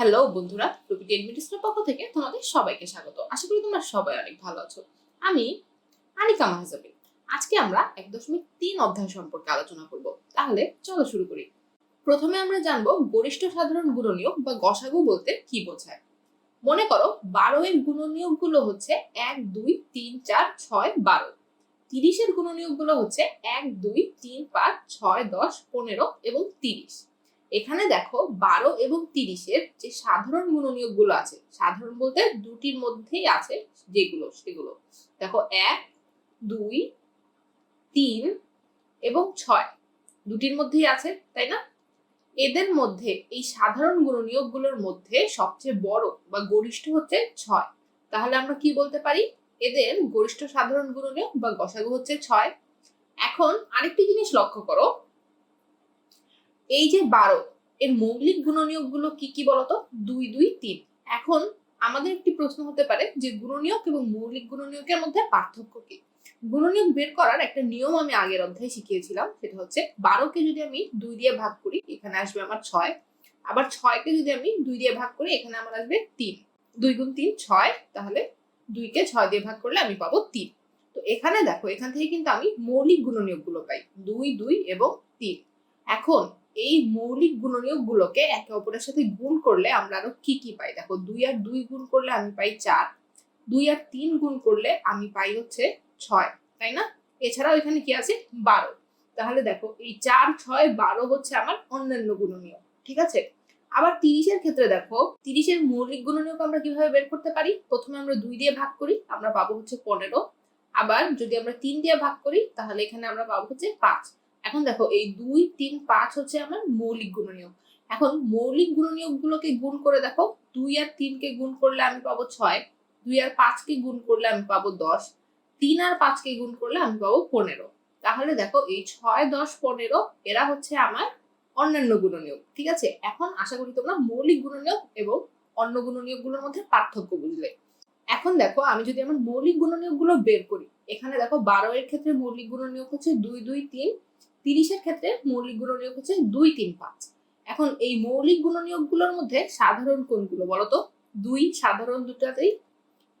Hello বন্ধুরা Ruby ten মিনিটসের পক্ষ থেকে তোমাদের সবাইকে স্বাগত। আশা করি তোমরা সবাই অনেক ভালো আছো। আমি আনিকা মাহাজাবি। আজকে আমরা এক দশমিক তিন অধ্যায় সম্পর্কে আলোচনা করব। তাহলে চলো শুরু করি। প্রথমে আমরা জানব গরিষ্ঠ সাধারণ গুণনীয়ক বা গসাগু বলতে কি বোঝায়। মনে করো বারো এর গুণনীয়কগুলো হচ্ছে এক, দুই, তিন, চার, ছয়, বারো। তিরিশের গুণনীয়কগুলো হচ্ছে এক, দুই, তিন, পাঁচ, ছয়, দশ, পনেরো এবং তিরিশ। এখানে দেখো বারো এবং তিরিশের যে সাধারণ গুণনীয়কগুলো আছে, সাধারণ বলতে দুটির মধ্যেই আছে যেগুলো, সেগুলো। দেখো এক, দুই, তিন এবং ছয়। দুটির মধ্যেই আছে, তাই না? এদের মধ্যে, এই সাধারণ গুণনীয়কগুলোর মধ্যে সবচেয়ে বড় বা গরিষ্ঠ হচ্ছে ছয়। তাহলে আমরা কি বলতে পারি? এদের গরিষ্ঠ সাধারণ গুণনীয়ক বা গসাগু হচ্ছে ছয়। এখন আরেকটি জিনিস লক্ষ্য করো এই যে বারো, এর মৌলিক গুণনীয়কগুলো কি কি বলতো? দুই দুই, তিন। এখন আমাদের একটি প্রশ্ন হতে পারে যে গুণনীয়ক এবং মৌলিক গুণনীয়কের মধ্যে পার্থক্য কি? গুণনীয়ক বের করার একটা নিয়ম আমি আগের অধ্যায়ে শিখিয়েছিলাম, সেটা হচ্ছে বারোকে যদি আমি দুই দিয়ে ভাগ করি, এখানে আসবে আমার ছয়। আবার ছয়কে যদি আমি দুই দিয়ে ভাগ করি, এখানে আমার আসবে তিন। দুই গুণ তিন, ছয়। তাহলে দুইকে ছয় দিয়ে ভাগ করলে আমি পাবো তিন। তো এখানে দেখো, এখান থেকে কিন্তু আমি মৌলিক গুণনীয়কগুলো পাই। দুই দুই এবং তিন। এখন এই মৌলিক গুণনীয়ক গুলোকে একে অপরের সাথে গুণ করলে আমরা আরও কি কি পাই? দেখো, দুই আর দুই গুণ করলে আমি পাই চার। দুই আর তিন গুণ করলে আমি পাই হচ্ছে ছয়, তাই না? এছাড়াও এখানে কি আছে? বারো। তাহলে দেখো, এই চার, ছয়, বারো হচ্ছে আমার অন্যান্য গুণনীয়ক, ঠিক আছে? আবার তিরিশের ক্ষেত্রে দেখো, তিরিশের মৌলিক গুণনীয়ক আমরা কীভাবে বের করতে পারি? প্রথমে আমরা দুই দিয়ে ভাগ করি, আমরা পাবো হচ্ছে পনেরো। আবার যদি আমরা তিন দিয়ে ভাগ করি, তাহলে এখানে আমরা পাবো হচ্ছে পাঁচ। এখন দেখো, এই দুই, তিন, পাঁচ হচ্ছে আমার মৌলিক গুণনীয়ক। এখন মৌলিক গুণনীয়ক গুলোকে গুণ করে দেখো, দুই আর তিনকে গুণ করলে আমি পাবো ছয়, দুই আর পাঁচকে গুণ করলে আমি পাবো দশ, তিন আর পাঁচকে গুণ করলে আমি পাবো পনেরো। তাহলে দেখো, এই ছয়, দশ, পনেরো, এরা হচ্ছে আমার অন্যান্য গুণনীয়ক, ঠিক আছে? এখন আশা করি তোমরা মৌলিক গুণনীয়ক এবং অন্য গুণনীয়কগুলোর মধ্যে পার্থক্য বুঝলে। এখন দেখো, আমি যদি আমার মৌলিক গুণনীয়কগুলো বের করি, এখানে দেখো, বারো এর ক্ষেত্রে মৌলিক গুণনীয়ক হচ্ছে দুই দুই, তিন তিরিশের ক্ষেত্রে মৌলিক গুণনীয়ক হচ্ছে দুই তিন পাঁচ। এখন এই মৌলিক গুণনীয়কগুলোর মধ্যে সাধারণ কোনগুলো বলতো? দুই সাধারণ দুটাতেই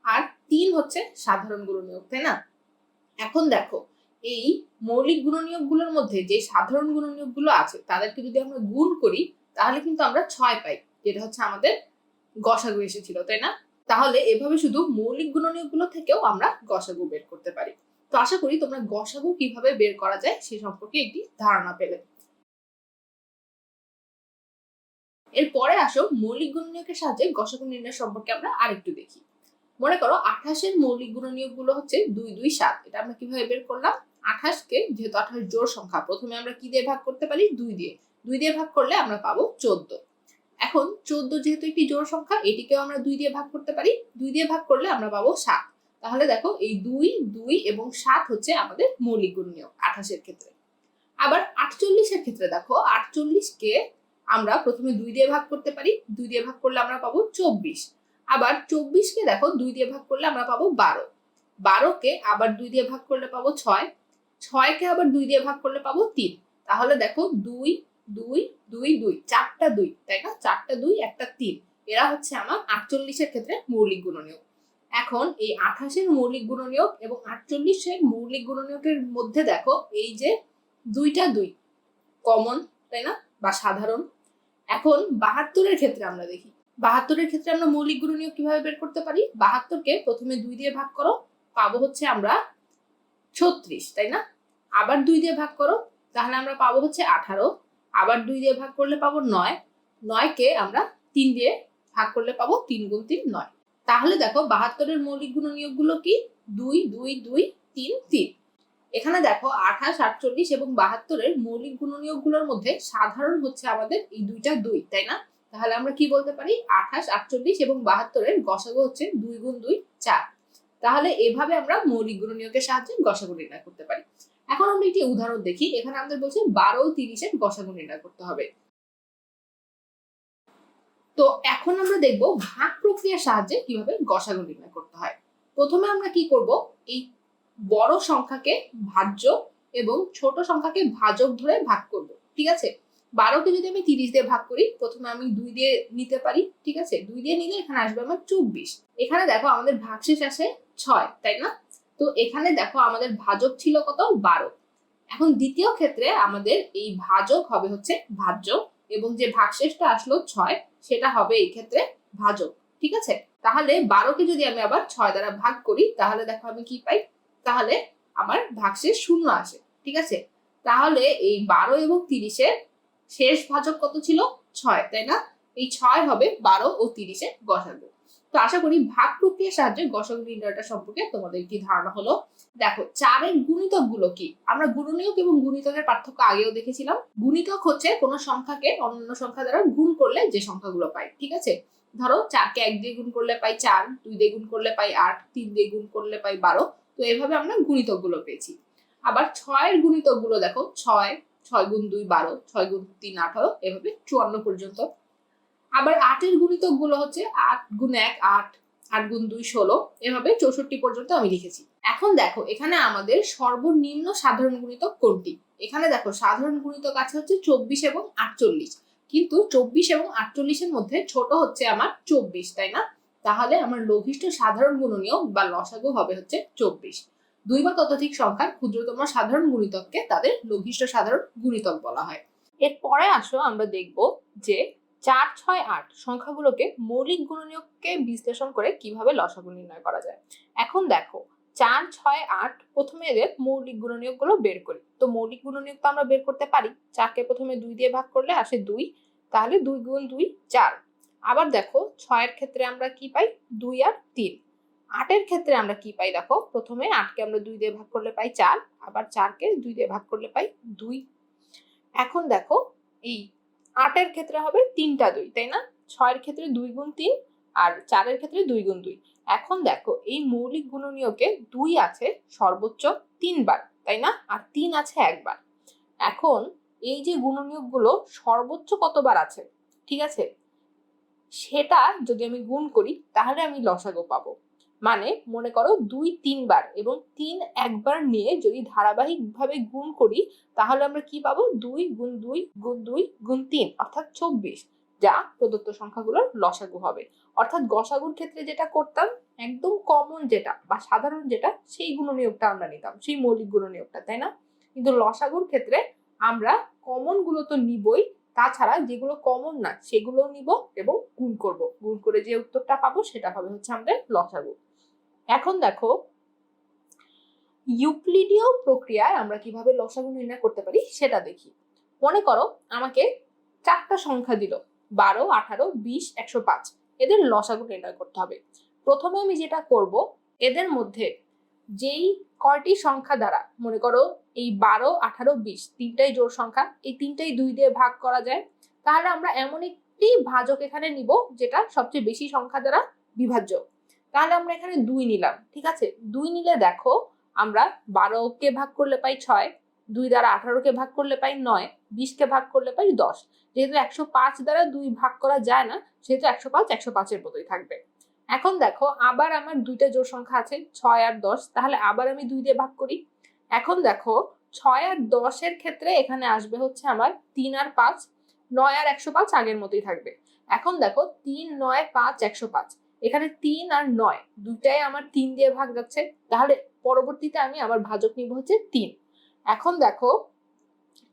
আর তিন হচ্ছে সাধারণ গুণনীয়ক তাই না? এখন দেখো, এই মৌলিক গুণনীয়কগুলোর মধ্যে যে সাধারণ গুণনীয়কগুলো আছে, তাদেরকে যদি আমরা গুণ করি, তাহলে কিন্তু আমরা ছয় পাই, যেটা হচ্ছে আমাদের গসাগু এসেছিল, তাই না? তাহলে এভাবে শুধু মৌলিক গুণনীয়কগুলো থেকেও আমরা গসাগু বের করতে পারি। তো আশা করি তোমরা গসাগু কীভাবে বের করা যায় সে সম্পর্কে একটি ধারণা পেলে। এরপরে আসো মৌলিক গুণনীয়কের সাহায্যে গসাগু নির্ণয় সম্পর্কে আমরা আরেকটু দেখি। মনে করো আঠাশের মৌলিক গুণনীয়কগুলো হচ্ছে দুই দুই, সাত। এটা আমরা কীভাবে বের করলাম? আঠাশকে যেহেতু আঠাশ জোর সংখ্যা, প্রথমে আমরা কি দিয়ে ভাগ করতে পারি? দুই দিয়ে। দুই দিয়ে ভাগ করলে আমরা পাবো চোদ্দ। এখন চোদ্দ যেহেতু একটি জোর সংখ্যা, এটিকেও আমরা দুই দিয়ে ভাগ করতে পারি। দুই দিয়ে ভাগ করলে আমরা পাবো সাত। তাহলে দেখো এই দুই দুই এবং সাত হচ্ছে আমাদের মৌলিক গুণনীয়ক আঠাশের ক্ষেত্রে। আবার আটচল্লিশের ক্ষেত্রে দেখো, আটচল্লিশকে আমরা প্রথমে দুই দিয়ে ভাগ করতে পারি, দুই দিয়ে ভাগ করলে আমরা পাবো চব্বিশ। আবার চব্বিশকে দেখো, দুই দিয়ে ভাগ করলে আমরা পাবো বারো। বারোকে আবার দুই দিয়ে ভাগ করলে পাবো ছয়। ছয়কে আবার দুই দিয়ে ভাগ করলে পাবো তিন। তাহলে দেখো, দুই দুই দুই দুই, চারটা দুই, তাই না? চারটা দুই, একটা তিন। এরা হচ্ছে আমার আটচল্লিশের ক্ষেত্রে মৌলিক গুণনীয়ক। এখন এই আঠাশের মৌলিক গুণনীয়ক এবং আটচল্লিশের মৌলিক গুণনীয়কের মধ্যে দেখো, এই যে দুইটা দুই কমন তাই না? বা সাধারণ। এখন বাহাত্তরের ক্ষেত্রে আমরা দেখি। বাহাত্তরের ক্ষেত্রে আমরা মৌলিক গুণনীয়ক কীভাবে বের করতে পারি? বাহাত্তরকে প্রথমে দুই দিয়ে ভাগ করো, পাবো হচ্ছে আমরা ছত্রিশ, তাই না? আবার দুই দিয়ে ভাগ করো, তাহলে আমরা পাবো হচ্ছে আঠারো। আবার দুই দিয়ে ভাগ করলে পাবো নয়। নয়কে আমরা তিন দিয়ে ভাগ করলে পাবো তিন গুণ তিন নয়। তাহলে দেখো বাহাত্তরের মৌলিক গুণনীয়কগুলো কি? দুই দুই দুই, তিন তিন। এখানে দেখো আঠাশ, আটচল্লিশ এবং বাহাত্তরের মৌলিক গুণনীয়কগুলোর মধ্যে সাধারণ হচ্ছে আমাদের এই দুইটা দুই, তাই না? তাহলে আমরা কি বলতে পারি? আঠাশ, আটচল্লিশ এবং বাহাত্তরের গসাগু হচ্ছে দুই গুণ দুই, চার। তাহলে এভাবে আমরা মৌলিক গুণনীয়কের সাহায্যে গসাগু নির্ণয় করতে পারি। এখন আমরা একটি উদাহরণ দেখি। এখানে আমাদের বলছে বারো তিরিশের গসাগু নির্ণয় করতে হবে। তো এখন আমরা দেখব ভাগ প্রক্রিয়ার সাহায্যে কীভাবে গসাগু নির্ণয় করতে হয়। প্রথমে আমরা কি করব? এই বড় সংখ্যাকে ভাজ্য এবং ছোট সংখ্যাকে ভাজক ধরে ভাগ করব, ঠিক আছে? বারোকে যদি আমি তিরিশ দিয়ে ভাগ করি, প্রথমে আমি দুই দিয়ে নিতে পারি, ঠিক আছে? দুই দিয়ে নিলে এখানে আসবে আমার চব্বিশ। এখানে দেখো আমাদের ভাগশেষ আসে ছয়, তাই না? তো এখানে দেখো আমাদের ভাজক ছিল কত? বারো। এখন দ্বিতীয় ক্ষেত্রে আমাদের এই ভাজক হবে হচ্ছে ভাজ্য। এবং যে ভাগশেষটা আসলো ছয়, সেটা হবে এই ক্ষেত্রে ভাজক, ঠিক আছে? তাহলে বারোকে যদি আমি আবার ছয় দ্বারা ভাগ করি, তাহলে দেখো আমি কি পাই? তাহলে আমার ভাগশেষ শূন্য আসে, ঠিক আছে? তাহলে এই বারো এবং তিরিশের শেষ ভাজক কত ছিল? ছয়, তাই না? এই ছয় হবে বারো ও তিরিশে গসাগু তো আশা করি ভাগ প্রক্রিয়ার সাহায্যে গসাগু নির্ণয়টা সম্পর্কে তোমাদের একটি ধারণা হলো? দেখো, চারের গুণিতকগুলো কি? আমরা গুণনীয়ক এবং গুণিতকের পার্থক্য আগেও দেখেছিলাম। গুণিতক হচ্ছে কোনো সংখ্যাকে অন্যান্য সংখ্যা দ্বারা গুণ করলে যে সংখ্যাগুলো পাই, ঠিক আছে? ধরো, চারকে এক দিয়ে গুণ করলে পাই চার, দুই দিয়ে গুণ করলে পাই আট, তিন দিয়ে গুণ করলে পাই বারো, তো এভাবে আমরা গুণিতকগুলো পেয়েছি। আবার ছয়ের গুণিতকগুলো দেখো, ছয় ছয় গুণ দুই বারো, ছয় গুণ তিন আঠারো, এভাবে চুয়ান্ন পর্যন্ত আবার আটের গুণিতকগুলো হচ্ছে আট গুণ এক, আট আট গুণ দুই, ষোলো। এভাবে চৌষট্টি পর্যন্ত আমি লিখেছি। এখন দেখো, এখানে আমাদের সর্বনিম্ন সাধারণ গুণিতক কোনটি? এখানে দেখো, সাধারণ গুণিতক আছে হচ্ছে চব্বিশ এবং আটচল্লিশ। কিন্তু চব্বিশ এবং আটচল্লিশের মধ্যে ছোট হচ্ছে আমার চব্বিশ, তাই না? তাহলে আমার লঘিষ্ঠ সাধারণ গুণনীয় বা লসাগু হবে হচ্ছে চব্বিশ। দুই বা ততোধিক সংখ্যার ক্ষুদ্রতম সাধারণ গুণিতককে তাদের লঘিষ্ঠ সাধারণ গুণিতক বলা হয়। এরপরে আসো আমরা দেখব যে চার ছয় আট সংখ্যাগুলোকে মৌলিক গুণনীয়ককে বিশ্লেষণ করে কীভাবে লসাগু নির্ণয় করা যায়। এখন দেখো, চার ছয় আট প্রথমে এদের মৌলিক গুণনীয়কগুলো বের করি। তো মৌলিক গুণনীয়ক তো আমরা বের করতে পারি। চারকে প্রথমে দুই দিয়ে ভাগ করলে আসে দুই, তাহলে দুই গুণ দুই চার। আবার দেখো, ছয়ের ক্ষেত্রে আমরা কি পাই? দুই আর তিন। আটের ক্ষেত্রে আমরা কি পাই? দেখো, প্রথমে আটকে আমরা দুই দিয়ে ভাগ করলে পাই চার, আবার চারকে দুই দিয়ে ভাগ করলে পাই দুই। এখন দেখো, এই আটের ক্ষেত্রে হবে তিনটা দুই, তাই না? ছয়ের ক্ষেত্রে দুই গুণ তিন আর চারের ক্ষেত্রে দুই গুণ দুই। এখন দেখো, এই মৌলিক গুণনীয়কে দুই আছে সর্বোচ্চ তিনবার, তাই না? আর তিন আছে একবার। এখন এই যে গুণনীয়কগুলো সর্বোচ্চ কতবার আছে? ঠিক আছে? সেটা যদি আমি গুণ করি, তাহলে আমি লসাগো পাবো। মানে মনে করো দুই, তিনবার এবং তিন একবার নিয়ে যদি ধারাবাহিকভাবে গুণ করি, তাহলে আমরা কি পাবো? দুই গুণ দুই গুণ দুই গুণ তিন, অর্থাৎ চব্বিশ, যা প্রদত্ত সংখ্যাগুলোর লসাগু হবে। অর্থাৎ গসাগুর ক্ষেত্রে যেটা করতাম, একদম কমন যেটা বা সাধারণ যেটা, সেই গুণনীয়কটা আমরা নিতাম, সেই মৌলিক গুণনীয়কটা, তাই না? কিন্তু লসাগুর ক্ষেত্রে আমরা কমনগুলো তো নিবই, তাছাড়া যেগুলো কমন না, সেগুলোও নিব এবং গুণ করব। গুণ করে যে উত্তরটা পাবো, সেটা হবে হচ্ছে আমাদের লসাগু। এখন দেখো, ইউক্লিডীয় প্রক্রিয়ায় আমরা কীভাবে লসাগু নির্ণয় করতে পারি সেটা দেখি। মনে করো আমাকে চারটা সংখ্যা দিল, বারো, আঠারো, বিশ, একশো পাঁচ। এদের লসাগু নির্ণয় করতে হবে। প্রথমে আমি যেটা করব, এদের মধ্যে যেই কয়টি সংখ্যা দ্বারা, মনে করো এই বারো, আঠারো, বিশ, তিনটাই জোর সংখ্যা, এই তিনটাই দুই দিয়ে ভাগ করা যায়, তাহলে আমরা এমন একটি ভাজক এখানে নিব যেটা সবচেয়ে বেশি সংখ্যা দ্বারা বিভাজ্য। তাহলে আমরা এখানে দুই নিলাম, ঠিক আছে? দুই নিলে দেখো, আমরা বারোকে ভাগ করলে পাই ছয়, দুই দ্বারা আঠারোকে ভাগ করলে পাই নয়, বিশকে ভাগ করলে পাই দশ। যেহেতু একশো পাঁচ দ্বারা দুই ভাগ করা যায় না, সেহেতু একশো পাঁচ, একশো পাঁচের মতোই থাকবে। এখন দেখো, আবার আমার দুইটা জোর সংখ্যা আছে, ছয় আর দশ, তাহলে আবার আমি দুই দিয়ে ভাগ করি। এখন দেখো, ছয় আর দশের ক্ষেত্রে এখানে আসবে হচ্ছে আমার তিন আর পাঁচ, নয় আর একশো পাঁচ আগের মতোই থাকবে। এখন দেখো, তিন, নয়, পাঁচ, একশো পাঁচ। এখানে তিন আর নয়, দুইটাই আমার তিন দিয়ে ভাগ যাচ্ছে। তাহলে পরবর্তীতে আমি আমার ভাজক নিব হচ্ছে তিন। এখন দেখো,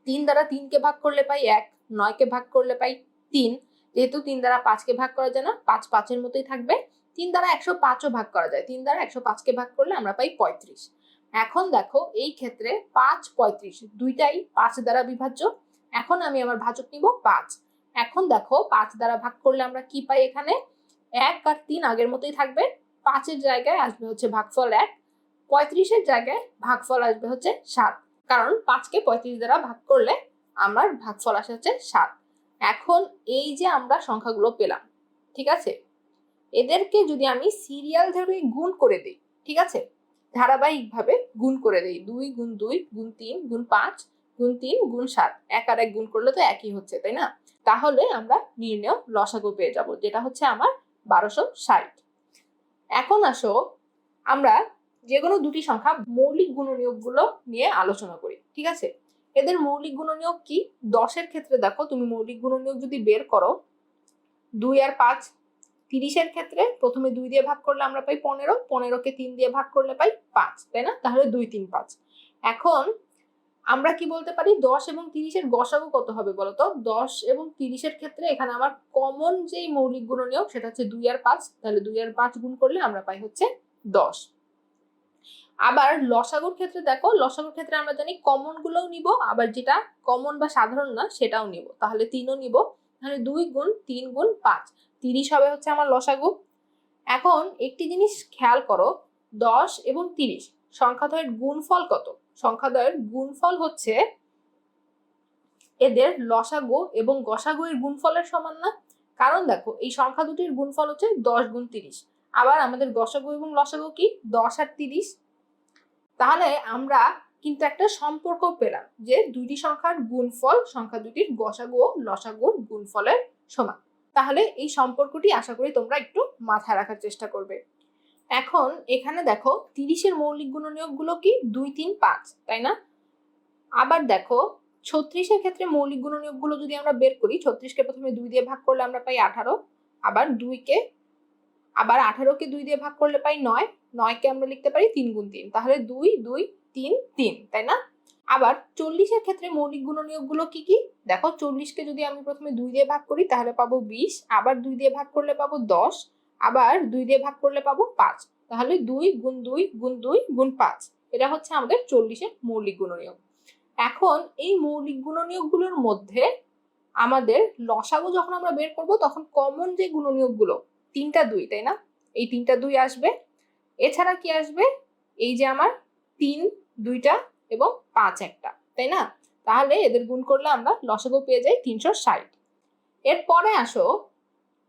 তিন দ্বারা তিনকে ভাগ করলে পাই এক নয়কে ভাগ করলে পাই তিন। যেহেতু তিন দ্বারা পাঁচকে ভাগ করা যায় না, পাঁচ পাঁচের মতোই থাকবে। তিন দ্বারা একশো পাঁচও ভাগ করা যায়। তিন দ্বারা একশো পাঁচকে ভাগ করলে আমরা পাই পঁয়ত্রিশ। এখন দেখো, এই ক্ষেত্রে পাঁচ, পঁয়ত্রিশ, দুইটাই পাঁচ দ্বারা বিভাজ্য। এখন আমি আমার ভাজক নিব পাঁচ। এখন দেখো, পাঁচ দ্বারা ভাগ করলে আমরা কি পাই এখানে? এক আর তিন আগের মতোই থাকবে। পাঁচের জায়গায় আসবে হচ্ছে ভাগফল এক, পঁয়ত্রিশের জায়গায় ভাগফল আসবে হচ্ছে সাত। কারণ পাঁচকে পঁয়ত্রিশ দ্বারা ভাগ করলে আমার ভাগফল আসে হচ্ছে সাত। এখন এই যে আমরা সংখ্যাগুলো পেলাম, ঠিক আছে? এদেরকে যদি আমি সিরিয়াল ধরে গুণ করে দিই, ঠিক আছে? ধারাবাহিকভাবে গুণ করে দিই, দুই গুণ দুই গুণ তিন গুণ পাঁচ গুণ তিন গুণ সাত। এক আর এক গুণ করলে তো একই হচ্ছে, তাই না? তাহলে আমরা নির্ণয় লসাগু পেয়ে যাব, যেটা হচ্ছে আমার বারোশো ষাট। এখন আসো, আমরা যে কোনো দুটি সংখ্যা মৌলিক গুণনীয়কগুলো নিয়ে আলোচনা করি, ঠিক আছে? এদের মৌলিক গুণনীয়ক কি? দশের ক্ষেত্রে দেখো, তুমি মৌলিক গুণনীয়ক যদি বের করো, দুই আর পাঁচ তিরিশের ক্ষেত্রে, প্রথমে দুই দিয়ে ভাগ করলে আমরা পাই পনেরো, পনেরোকে তিন দিয়ে ভাগ করলে পাই পাঁচ, তাই না? তাহলে দুই, তিন, পাঁচ। এখন আমরা কি বলতে পারি? দশ এবং তিরিশের গসাগু কত হবে বলতো? দশ এবং তিরিশের ক্ষেত্রে এখানে আমার কমন যেই মৌলিক গুণনীয়ক সেটা হচ্ছে দুই আর পাঁচ, তাহলে দুই আর পাঁচ গুণ করলে আমরা পাই হচ্ছে দশ। আবার লসাগুর ক্ষেত্রে দেখো, লসাগুর ক্ষেত্রে আমরা জানি কমন গুলোও নিব, আবার যেটা কমন বা সাধারণ না সেটাও নিব, তাহলে তিনও নিব, তাহলে দুই গুণ তিন গুণ পাঁচ, তিরিশ হবে হচ্ছে আমার লসাগু। এখন একটি জিনিস খেয়াল করো, দশ এবং তিরিশ সংখ্যাদ্বয়ের গুণফল কত? সংখ্যাদ্বয়ের গুণফল হচ্ছে এদের লসাগো এবং গসাগু এর গুণফলের সমান না। কারণ দেখো, এই সংখ্যা দুটির গুণফল হচ্ছে দশ গুণ তিরিশ। আবার আমাদের গসাগু এবং লসাগো কি? দশ আর তিরিশ। তাহলে আমরা কিন্তু একটা সম্পর্ক পেলাম যে দুইটি সংখ্যার গুণফল, সংখ্যা দুটির গসাগো ও লসাগুর গুণফলের সমান। তাহলে এই সম্পর্কটি আশা করি তোমরা একটু মাথায় রাখার চেষ্টা করবে। এখন এখানে দেখো তিরিশের মৌলিক গুণনীয়কগুলো কি? দুই, তিন, পাঁচ, তাই না? আবার দেখো ছত্রিশের ক্ষেত্রে মৌলিক গুণনীয়কগুলো যদি আমরা বের করি, ছত্রিশকে প্রথমে দুই দিয়ে ভাগ করলে আমরা পাই আঠারো, আবার দুইকে, আবার আঠারোকে দুই দিয়ে ভাগ করলে পাই নয়, নয়কে আমরা লিখতে পারি তিন গুণ তিন, তাহলে দুই দুই, তিন তিন, তাই না? আবার চল্লিশের ক্ষেত্রে মৌলিক গুণনীয়কগুলো কি কি? দেখো চল্লিশকে যদি আমি প্রথমে দুই দিয়ে ভাগ করি, তাহলে পাবো বিশ, আবার দুই দিয়ে ভাগ করলে পাবো দশ আবার দুই দিয়ে ভাগ করলে পাবো পাঁচ। তাহলে দুই গুণ দুই গুণ দুই গুণ পাঁচ। এটা হচ্ছে আমাদের চল্লিশের মৌলিক গুণনীয়ক। এখন এই মৌলিক গুণনীয়কগুলোর মধ্যে আমাদের লসাগু যখন আমরা বের করব, তখন কমন যে গুণনীয়কগুলো, তিনটা দুই, তাই না? এই তিনটা দুই আসবে। এছাড়া কি আসবে? এই যে আমার তিন, দুইটা এবং পাঁচ একটা, তাই না? তাহলে এদের গুণ করলে আমরা লসাগু পেয়ে যাই তিনশো ষাট। এরপরে আসো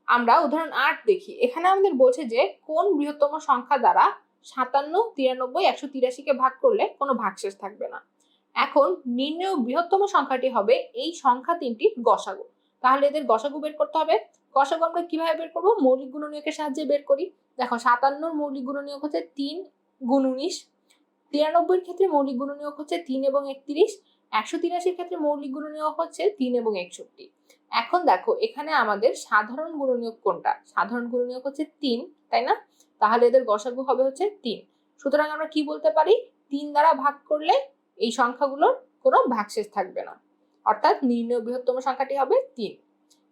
আমরা উদাহরণ আট দেখি। এখানে আমাদের বলছে যে, কোন বৃহত্তম সংখ্যা দ্বারা সাতান্ন, তিরানব্বই, একশো তিরাশিকে ভাগ করলে কোনো ভাগশেষ থাকবে না। এখন নির্ণয় বৃহত্তম সংখ্যাটি হবে এই সংখ্যা তিনটির গসাগু। তাহলে এদের গসাগু বের করতে হবে। গসাগু আমরা কীভাবে বের করব? মৌলিক গুণনীয়কের সাহায্যে বের করি। দেখো, সাতান্নর মৌলিক গুণনীয়ক হচ্ছে তিন গুণ উনিশ, তিরানব্বইয়ের ক্ষেত্রে মৌলিক গুণনীয়ক হচ্ছে তিন এবং একত্রিশ, একশো তিরাশির ক্ষেত্রে মৌলিক গুণনীয়ক হচ্ছে তিন এবং একষট্টি। এখন দেখো, এখানে আমাদের সাধারণ গুণনীয়ক কোনটা? সাধারণ গুণনীয়ক হচ্ছে তিন, তাই না? তাহলে এদের গসাগু হবে হচ্ছে তিন। সুতরাং আমরা কি বলতে পারি? তিন দ্বারা ভাগ করলে এই সংখ্যাগুলোর কোনো ভাগশেষ থাকবে না। অর্থাৎ নির্ণয় বৃহত্তম সংখ্যাটি হবে তিন।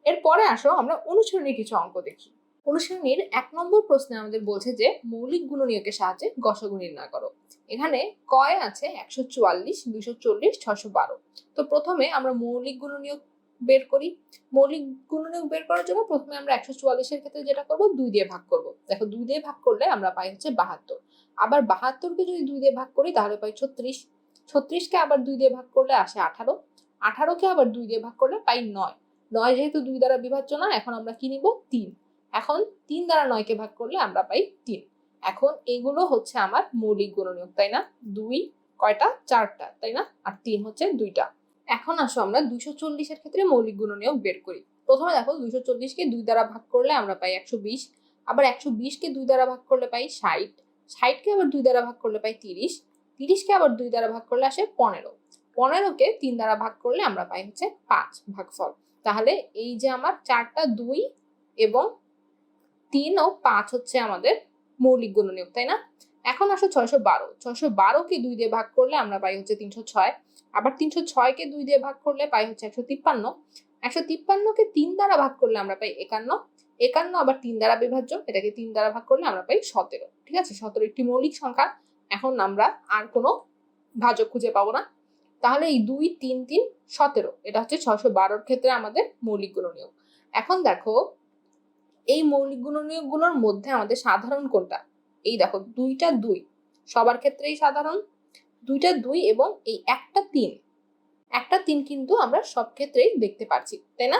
এরপরে আসো, আমরা অনুসরণীর কিছু অঙ্ক দেখি। অনুসরণীর এক নম্বর প্রশ্নে আমাদের বলছে যে, মৌলিক গুণনীয়কের সাহায্যে গসাগু নির্ণয় করো। এখানে কয় আছে? একশো চুয়াল্লিশ, দুইশো চল্লিশ ছশো বারো। তো প্রথমে আমরা মৌলিক গুণনীয়ক বের করি। মৌলিক গুণনীয়ক বের করার জন্য প্রথমে আমরা একশো চুয়াল্লিশের ক্ষেত্রে যেটা করব, দুই দিয়ে ভাগ করব। দেখো, দুই দিয়ে ভাগ করলে আমরা পাই হচ্ছে বাহাত্তর। আবার বাহাত্তরকে যদি দুই দিয়ে ভাগ করি, তাহলে পাই ছত্রিশ। ছত্রিশকে আবার দুই দিয়ে ভাগ করলে আসে আঠারো। আঠারোকে আবার দুই দিয়ে ভাগ করলে পাই নয়। নয় যেহেতু দুই দ্বারা বিভাজ্য না, এখন আমরা কি নিব? তিন। এখন তিন দ্বারা নয়কে ভাগ করলে আমরা পাই তিন। এখন এগুলো হচ্ছে আমার মৌলিক গুণনীয়ক, তাই না? দুই, কয়টা? চারটা, তাই না? আর তিন হচ্ছে দুইটা। এখন আসো আমরা দুইশো চল্লিশের ক্ষেত্রে মৌলিক গুণনীয়ক বের করি। প্রথমে দেখো দুইশো চল্লিশকে দুই দ্বারা ভাগ করলে আমরা পাই একশো বিশ, আবার একশো বিশকে দুই দ্বারা ভাগ করলে পাই ষাট ষাটকে আবার দুই দ্বারা ভাগ করলে পাই তিরিশ তিরিশকে আবার দুই দ্বারা ভাগ করলে আসে পনেরো। পনেরোকে তিন দ্বারা ভাগ করলে আমরা পাই হচ্ছে পাঁচ ভাগফল। তাহলে এই যে আমার চারটা দুই এবং তিন ও পাঁচ হচ্ছে আমাদের মৌলিক গুণনীয়ক তাই না? এখন আসো ছয়শো বারো, ছয়শো বারোকে দুই দিয়ে ভাগ করলে আমরা পাই হচ্ছে তিনশো ছয় আবার তিনশো ছয়কে দুই দিয়ে ভাগ করলে পাই হচ্ছে একশো তিপ্পান্ন। একশো তিপ্পান্নকে তিন দ্বারা ভাগ করলে আমরা পাই একান্ন। একান্ন আবার তিন দ্বারা বিভাজ্য, এটাকে তিন দ্বারা ভাগ করলে আমরা পাই সতেরো। ঠিক আছে? সতেরো একটি মৌলিক সংখ্যা। এখন আমরা আর কোনো ভাজক খুঁজে পাবো না। তাহলে এই দুই, তিন তিন, সতেরো, এটা হচ্ছে ছশো বারোর ক্ষেত্রে আমাদের মৌলিক গুণনীয়ক এখন দেখো, এই মৌলিক গুণনীয়কগুলোর মধ্যে আমাদের সাধারণ কোনটা? এই দেখো, দুইটা দুই। সবার ক্ষেত্রেই সাধারণ দুইটা দুই এবং এই একটা তিন। একটা তিন কিন্তু আমরা সব ক্ষেত্রেই দেখতে পাচ্ছি তাই না?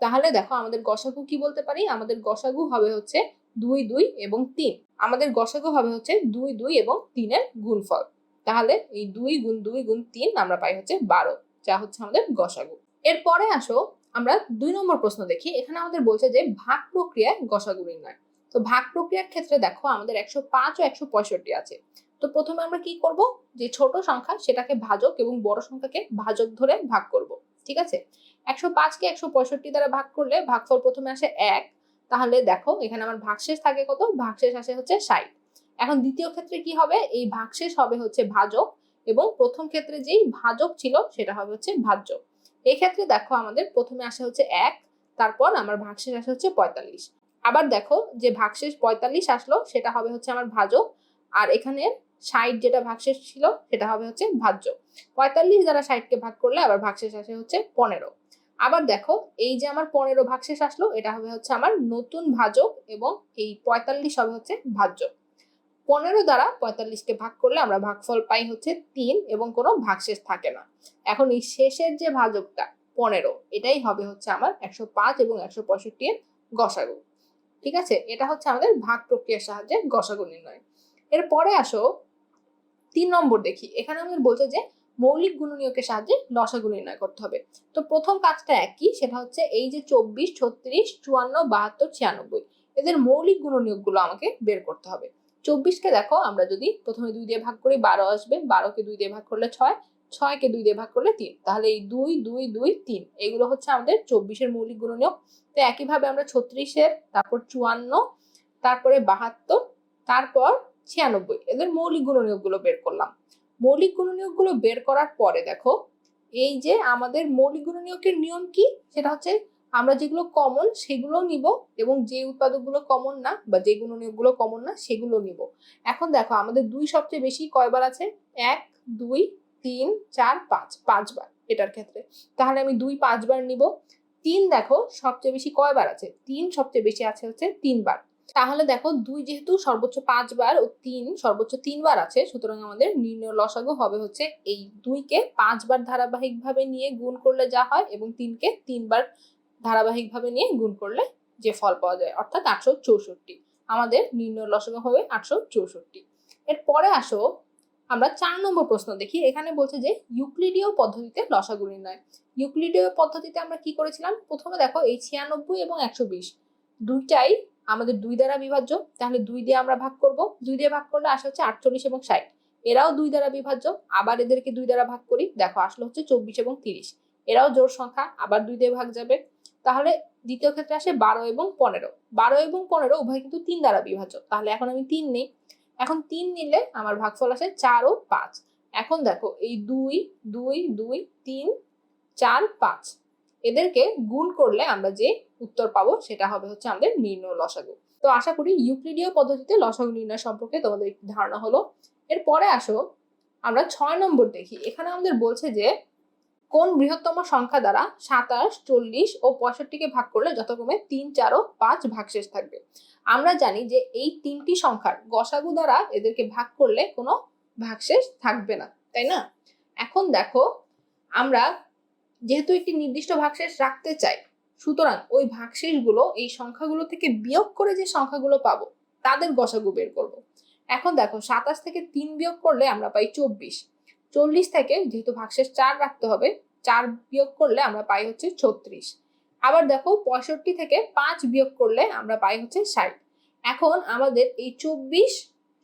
তাহলে দেখো আমাদের গসাগু কি বলতে পারি? আমাদের গসাগু হবে হচ্ছে দুই দুই এবং তিন। আমাদের গসাগু হবে হচ্ছে দুই দুই এবং তিনের গুণফল। তাহলে এই দুই গুণ দুই গুণ তিন আমরা পাই হচ্ছে বারো, যা হচ্ছে আমাদের গসাগু। এরপরে আসো, আমরা দুই নম্বর প্রশ্ন দেখি। এখানে আমাদের বলছে যে ভাগ প্রক্রিয়ায় গসাগু নির্ণয়। তো ভাগ প্রক্রিয়ার ক্ষেত্রে দেখো আমাদের একশো পাঁচ ও একশো পঁয়ষট্টি আছে। তো প্রথমে আমরা কি করব? যে ছোট সংখ্যা সেটাকে ভাজক এবং বড় সংখ্যাকে ভাজক ধরে ভাগ করব, ঠিক আছে? একশো পাঁচকে একশো পঁয়ষট্টি দ্বারা ভাগ করলে ভাগফল প্রথমে আসে এক। তাহলে দেখো, এখানে আমার ভাগশেষ থাকে কত? ভাগশেষ আসে হচ্ছে ষাট। এখন দ্বিতীয় ক্ষেত্রে কি হবে? এই ভাগশেষ হবে হচ্ছে ভাজক এবং প্রথম ক্ষেত্রে যেই ভাজক ছিল সেটা হবে হচ্ছে ভাজ্য। এই ক্ষেত্রে দেখো আমাদের প্রথমে আসে হচ্ছে এক, তারপর আমার ভাগশেষ আসে হচ্ছে পঁয়তাল্লিশ। আবার দেখো যে ভাগশেষ পঁয়তাল্লিশ আসলো, সেটা হবে হচ্ছে আমার ভাজক। আর এখানে ষাট যেটা ভাগশেষ ছিল, সেটা হবে হচ্ছে ভাজ্য। পঁয়তাল্লিশ দ্বারা ষাটকে ভাগ করলে আবার ভাগশেষ আসে হচ্ছে পনেরো। আবার দেখো, এই যে আমার পনেরো ভাগশেষ আসলো, এটা হবে হচ্ছে আমার নতুন ভাজক এবং এই পঁয়তাল্লিশ হবে হচ্ছে ভাজ্য। পনেরো দ্বারা পঁয়তাল্লিশকে ভাগ করলে আমরা ভাগফল পাই হচ্ছে তিন এবং কোনো ভাগশেষ থাকে না। এখন এই শেষের যে ভাজকটা, পনেরো, এটাই হবে হচ্ছে আমার একশো পাঁচ এবং একশো পঁয়ষট্টি এর গসাগু। ঠিক আছে? এটা হচ্ছে আমাদের ভাগ প্রক্রিয়ার সাহায্যে গসাগু নির্ণয়। এরপরে আসো তিন নম্বর দেখি। এখানে আমাদের বলছে যে মৌলিক গুণনীয়কের সাহায্যে লসাগু নির্ণয় করতে হবে। তো প্রথম কাজটা একই, সেটা হচ্ছে এই যে চব্বিশ, ছত্রিশ, চুয়ান্ন, বাহাত্তর, ছিয়ানব্বই, এদের মৌলিক গুণনীয়কগুলো আমাকে বের করতে হবে। চব্বিশকে দেখো, আমরা যদি প্রথমে দুই দিয়ে ভাগ করি, বারো আসবে, বারোকে দুই দিয়ে ভাগ করলে ছয়, ছয়কে দুই দিয়ে ভাগ করলে তিন। তাহলে এই দুই দুই দুই, তিন, এগুলো হচ্ছে আমাদের চব্বিশের মৌলিক গুণনীয়ক। তো একইভাবে আমরা ছত্রিশের, তারপর চুয়ান্ন, তারপরে বাহাত্তর, তারপর ছিয়ানব্বই। এদের মৌলিক গুণনীয়কগুলো বের করলাম। মৌলিক গুণনীয়কগুলো বের করার পরে দেখো, এই যে আমাদের মৌলিক গুণনীয়কের নিয়ম কি? সেটা হচ্ছে আমরা যেগুলো কমন সেগুলো নিব এবং যে উৎপাদকগুলো কমন না বা যে গুণনীয়কগুলো কমন না সেগুলো নিব। এখন দেখো, আমাদের দুই সবচেয়ে বেশি কয়বার আছে? এক, দুই, তিন, চার, পাঁচ। পাঁচবার এটার ক্ষেত্রে। তাহলে আমি দুই পাঁচবার নিব। তিন দেখো, সবচেয়ে বেশি কয়বার আছে? তিন সবচেয়ে বেশি আছে হচ্ছে তিনবার। তাহলে দেখো দুই যেহেতু সর্বোচ্চ পাঁচবার ও তিন, সর্বোচ্চ তিনবার আছে, সুতরাং আমাদের নির্ণয় লসাগু হবে হচ্ছে এই দুইকে পাঁচবার ধারাবাহিকভাবে নিয়ে গুণ করলে যা হয় এবং তিনকে তিনবার ধারাবাহিকভাবে নিয়ে গুণ করলে যে ফল পাওয়া যায়, অর্থাৎ আটশো চৌষট্টি। আমাদের নির্ণয় লসাগু হবে আটশো চৌষট্টি। এরপরে আসো, আমরা চার নম্বর প্রশ্ন দেখি। এখানে বলছে যে ইউক্লিডীয় পদ্ধতিতে লসাগু নির্ণয়। ইউক্লিডীয় পদ্ধতিতে আমরা কি করেছিলাম? প্রথমে দেখো এই ছিয়ানব্বই এবং একশো বিশ, দুইটাই আমাদের দুই দ্বারা বিভাজ্য, তাহলে দুই দিয়ে আমরা ভাগ করব। দুই দিয়ে ভাগ করলে আসে হচ্ছে আটচল্লিশ এবং ষাট। এরাও দুই দ্বারা বিভাজ্য, আবার এদেরকে দুই দ্বারা ভাগ করি। দেখো, আসলে হচ্ছে চব্বিশ এবং তিরিশ। এরাও জোর সংখ্যা, আবার দুই দিয়ে ভাগ যাবে। তাহলে দ্বিতীয় ক্ষেত্রে আসে বারো এবং পনেরো। বারো এবং পনেরো উভয় কিন্তু তিন দ্বারা বিভাজ্য। তাহলে এখন আমি তিন নেই। এখন তিন নিলে আমার ভাগফল আসে চার ও পাঁচ। এখন দেখো, এই দুই দুই দুই, তিন, চার, পাঁচ। এদেরকে গুণ করলে আমরা যে উত্তর পাবো সেটা হবে হচ্ছে আমাদের নির্ণয় লসাগু। তো আশা করি ইউক্লিডীয় পদ্ধতিতে লসাগু নির্ণয় সম্পর্কে তোমাদের একটি ধারণা হলো। এরপরে আসো, আমরা ছয় নম্বর দেখি। এখানে আমাদের বলছে যে, কোন বৃহত্তম সংখ্যা দ্বারা সাতাশ, চল্লিশ ও পঁয়ষট্টিকে ভাগ করলে যথাক্রমে তিন, চার ও পাঁচ ভাগশেষ থাকবে। আমরা জানি যে এই তিনটি সংখ্যার গসাগু দ্বারা এদেরকে ভাগ করলে কোনো ভাগশেষ থাকবে না, তাই না? এখন দেখো, আমরা যেহেতু একটি নির্দিষ্ট ভাগশেষ রাখতে চাই, সুতরাং ওই ভাগশেষগুলো, এই সংখ্যাগুলো থেকে বিয়োগ করে যে সংখ্যাগুলো পাবো, তাদের গসাগু বের করব। এখন দেখো, সাতাশ থেকে তিন বিয়োগ করলে আমরা পাই চব্বিশ। চল্লিশ থেকে যেহেতু ভাগশেষ চার রাখতে হবে, চার বিয়োগ করলে আমরা পাই হচ্ছে ছত্রিশ। আবার দেখো, পঁয়ষট্টি থেকে পাঁচ বিয়োগ করলে আমরা পাই হচ্ছে ষাট। এখন আমাদের এই চব্বিশ,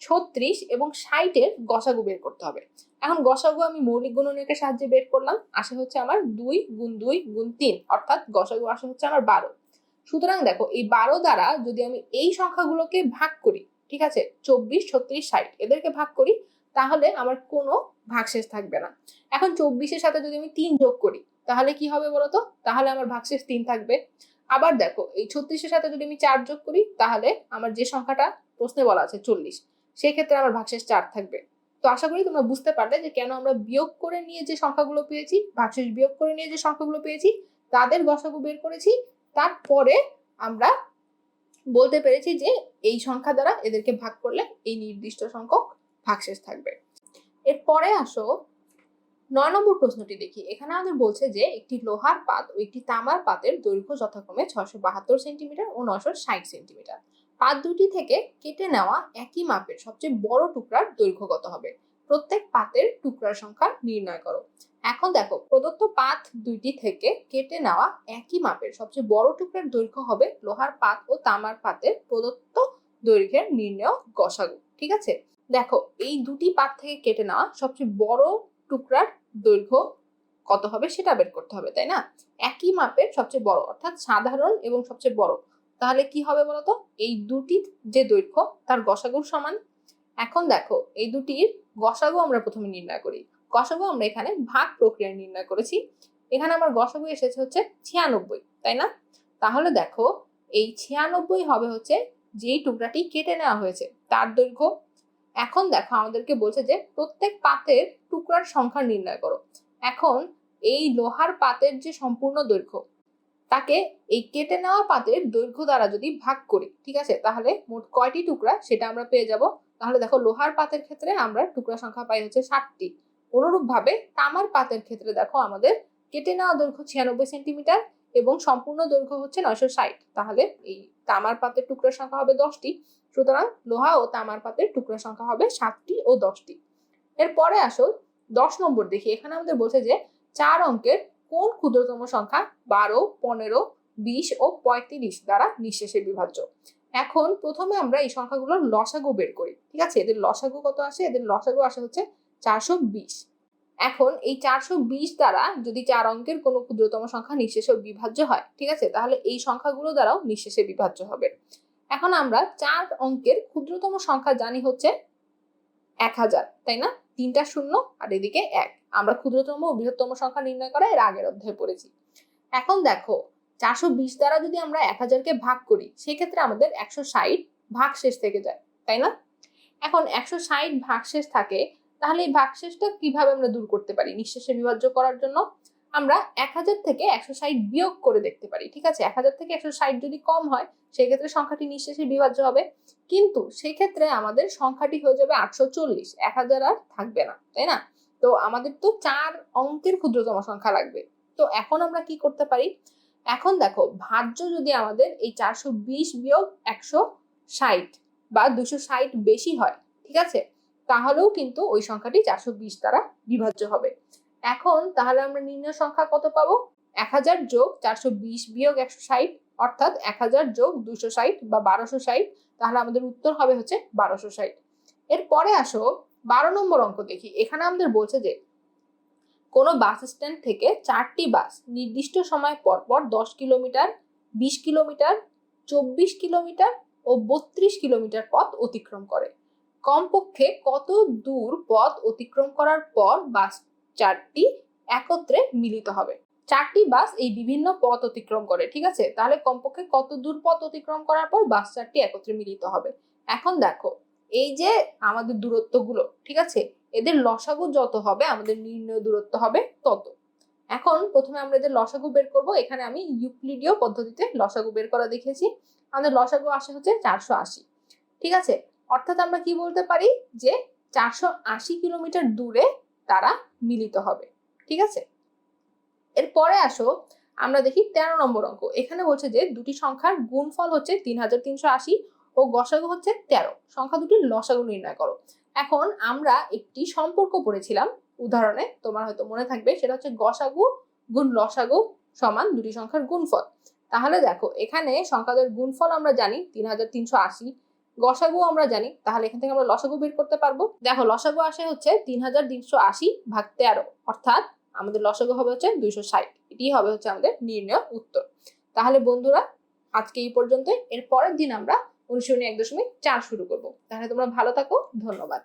ছত্রিশ এবং ষাটের গসাগু বের করতে হবে। এখন গসাগু আমি মৌলিক গুণনীয়কের সাহায্যে বের করলাম। আসে হচ্ছে আমার দুই গুণ দুই গুণ তিন, অর্থাৎ গসাগু আসে হচ্ছে আমার বারো। সুতরাং দেখো, এই বারো দ্বারা যদি আমি এই সংখ্যাগুলোকে ভাগ করি, ঠিক আছে, চব্বিশ, ছত্রিশ, ষাট, এদেরকে ভাগ করি, তাহলে আমার কোনো ভাগশেষ থাকবে না। এখন চব্বিশের সাথে যদি আমি তিন যোগ করি, তাহলে কি হবে বলতো? তাহলে আমার ভাগশেষ তিন থাকবে। আবার দেখো, এই ছত্রিশের সাথে যদি আমি চার যোগ করি, তাহলে আমার যে সংখ্যাটা প্রশ্নে বলা আছে চল্লিশ সেই ক্ষেত্রে আমার ভাগশেষ চার থাকবে। তো আশা করি তোমরা বুঝতে পারলে যে কেন আমরা বিয়োগ করে নিয়ে যে সংখ্যাগুলো পেয়েছি, ভাগশেষ বিয়োগ করে নিয়ে যে সংখ্যাগুলো পেয়েছি, তাদের গসাগু বের করেছি। তারপরে আমরা বলতে পেরেছি যে এই সংখ্যা দ্বারা এদেরকে ভাগ করলে এই নির্দিষ্ট সংখ্যক ভাগশেষ থাকবে। এরপরে আসো, নয় নম্বর প্রশ্নটি দেখি। এখানে আমাদের বলছে যে একটি লোহার পাত ও একটি তামার পাতের দৈর্ঘ্য যথাক্রমে ছশো বাহাত্তর সেন্টিমিটার ও নশো ষাট সেন্টিমিটার। পাত দুটি থেকে কেটে নেওয়া একই মাপের সবচেয়ে বড় টুকরার দৈর্ঘ্য কত হবে? প্রত্যেক পাতের টুকরার সংখ্যা নির্ণয় করো। এখন দেখো, প্রদত্ত পাত দুইটি থেকে কেটে নেওয়া একই মাপের সবচেয়ে বড় টুকরার দৈর্ঘ্য হবে লোহার পাত ও তামার পাতের প্রদত্ত দৈর্ঘ্যের নির্ণয় গসাগু, ঠিক আছে? দেখো, এই দুটি পাত থেকে কেটে নেওয়া সবচেয়ে বড় টুকরার দৈর্ঘ্য কত হবে সেটা বের করতে হবে, তাই না? একই মাপের সবচেয়ে বড়, অর্থাৎ সাধারণ এবং সবচেয়ে বড়। তাহলে কি হবে বলতো? এই দুটির যে দৈর্ঘ্য, তার গসাগুর সমান। এখন দেখো, এই দুটির গসাগু আমরা প্রথমে নির্ণয় করি। গসাগু আমরা এখানে ভাগ প্রক্রিয়ায় নির্ণয় করেছি। এখানে আমার গসাগু এসেছে হচ্ছে ছিয়ানব্বই, তাই না? তাহলে দেখো, এই ছিয়ানব্বই হবে হচ্ছে যেই টুকরাটি কেটে নেওয়া হয়েছে, তার দৈর্ঘ্য। এখন দেখো, আমাদেরকে বলছে যে প্রত্যেক পাতের টুকরার সংখ্যা নির্ণয় করো। এখন এই লোহার পাতের যে সম্পূর্ণ দৈর্ঘ্য তাকে এই কেটে নেওয়া পাতের দৈর্ঘ্য দ্বারা যদি ভাগ করি, ঠিক আছে? তাহলে মোট কয়টি টুকরা সেটা আমরা পেয়ে যাব। তাহলে দেখো লোহার পাতের ক্ষেত্রে আমরা টুকরা সংখ্যা পাই হচ্ছে ষাটটি। অনুরূপ ভাবে তামার পাতের ক্ষেত্রে দেখো আমাদের কেটে নেওয়া দৈর্ঘ্য ছিয়ানব্বই সেন্টিমিটার এবং সম্পূর্ণ দৈর্ঘ্য হচ্ছে নয়শো ষাট। তাহলে এই তামার পাতের টুকরার সংখ্যা হবে দশটি। সুতরাং লোহা ও তামার পাতের টুকরার সংখ্যা হবে সাতটি ও দশটি। এরপরে আসো দশ নম্বর দেখি। এখানে আমাদের বলছে যে চার অঙ্কের কোন ক্ষুদ্রতম সংখ্যা? বারো, পনেরো, বিশ ও পঁয়ত্রিশ দ্বারা নিঃশেষে বিভাজ্য। এখন প্রথমে আমরা এই সংখ্যাগুলোর লসাগু বের করি, ঠিক আছে? এদের লসাগু কত আসে? এদের লসাগু আসে হচ্ছে চারশো বিশ। এখন এই চারশো বিশ দ্বারা যদি চার অঙ্কের কোনো ক্ষুদ্রতম সংখ্যা নিঃশেষে বিভাজ্য হয়, ঠিক আছে? তাহলে এই সংখ্যাগুলো দ্বারাও নিঃশেষে বিভাজ্য হবে। এখন আমরা চার অঙ্কের ক্ষুদ্রতম সংখ্যা জানি হচ্ছে এক হাজার, তাই না? তিনটা শূন্য আর এদিকে এক। আমরা ক্ষুদ্রতম ও বৃহত্তম সংখ্যা নির্ণয় করা এর আগের অধ্যায়ে পড়েছি। এখন দেখো, চারশো বিশ দ্বারা যদি আমরা এক হাজারকে ভাগ করি, সেক্ষেত্রে আমাদের একশো ষাট ভাগ শেষ থেকে যায়, তাই না? এখন একশো ষাট ভাগ শেষ থাকে, তাহলে এই ভাগশেষটা কীভাবে আমরা দূর করতে পারি নিঃশেষে বিভাজ্য করার জন্য? আমরা এক হাজার থেকে একশো ষাট বিয়োগ করে দেখতে পারি, ঠিক আছে? এক হাজার থেকে একশো ষাট যদি কম হয়, সেক্ষেত্রে সংখ্যাটি নিঃশেষে বিভাজ্য হবে। কিন্তু সেক্ষেত্রে আমাদের সংখ্যাটি হয়ে যাবে আটশো চল্লিশ, এক হাজার আর থাকবে না, তাই না? তো আমাদের তো চার অঙ্কের ক্ষুদ্রতম সংখ্যা লাগবে। তো এখন আমরা কি করতে পারি? এখন দেখো, ভাজ্য যদি আমাদের এই চারশো বিশ বিয়োগ একশো ষাট বা দুশো ষাট বেশি হয়, ঠিক আছে? তাহলেও কিন্তু ওই সংখ্যাটি চারশো বিশ দ্বারা বিভাজ্য হবে। এখন তাহলে আমরা নির্ণয় সংখ্যা কত পাবো? এক হাজার যোগ চারশো বিশ বিয়োগ একশো ষাট, অর্থাৎ এক হাজার যোগ দুশো ষাট বা বারোশো ষাট, তাহলে আমাদের উত্তর হবে হচ্ছে বারোশো ষাট। এরপরে আসো বারো নম্বর অঙ্ক দেখি। এখানে আমাদের বলছে যে কোনো বাস স্ট্যান্ড থেকে চারটি বাস নির্দিষ্ট সময় পর পর দশ কিলোমিটার, বিশ কিলোমিটার, চব্বিশ কিলোমিটার ও বত্রিশ কিলোমিটার পথ অতিক্রম করে। কমপক্ষে কত দূর পথ অতিক্রম করার পর বাস চারটি একত্রে মিলিত হবে। চারটি বাস এই বিভিন্ন পথ অতিক্রম করে, ঠিক আছে? তাহলে কমপক্ষে কত দূর পথ অতিক্রম করার পর বাস চারটি একত্রে মিলিত হবে? এখন দেখো, এই যে আমাদের দূরত্বগুলো, ঠিক আছে? এদের লসাগু যত হবে, আমাদের নির্ণয় দূরত্ব হবে তত। এখন প্রথমে আমরা এদের লসাগু বের করব। এখানে আমি ইউক্লিডীয় পদ্ধতিতে লসাগু বের করা দেখেছি। আমাদের লসাগু আসে হচ্ছে চারশো আশি, ঠিক আছে? অর্থাৎ আমরা কি বলতে পারি? যে চারশো আশি কিলোমিটার দূরে তারা মিলিত হবে, ঠিক আছে? এরপরে আসো, আমরা দেখি তেরো নম্বর অঙ্ক। এখানে বলছে যে দুটি সংখ্যার গুণফল হচ্ছে তিন হাজার তিনশো আশি ও গসাগু হচ্ছে তেরো। সংখ্যা দুটির লসাগু নির্ণয় করো। এখন আমরা একটি সম্পর্ক পড়েছিলাম, উদাহরণে তোমার হয়তো মনে থাকবে, সেটা হচ্ছে গসাগু গুণ লসাগু সমান দুটি সংখ্যার গুণফল। তাহলে দেখো, এখানে সংখ্যাদের গুণফল আমরা জানি তিন হাজার তিনশো আশি গসাগু আমরা জানি, তাহলে এখান থেকে আমরা লসাগু বের করতে পারব। দেখো, লসাগু আসে হচ্ছে তিন হাজার তিনশো আশি ভাগ তেরো, অর্থাৎ আমাদের লসাগু হবে হচ্ছে দুইশো ষাট। এটি হবে হচ্ছে আমাদের নির্ণয় উত্তর। তাহলে বন্ধুরা, আজকে এই পর্যন্ত এর পরের দিন আমরা অনুশীলনী এক দশমিক চার শুরু করব। তাহলে তোমরা ভালো থাকো, ধন্যবাদ।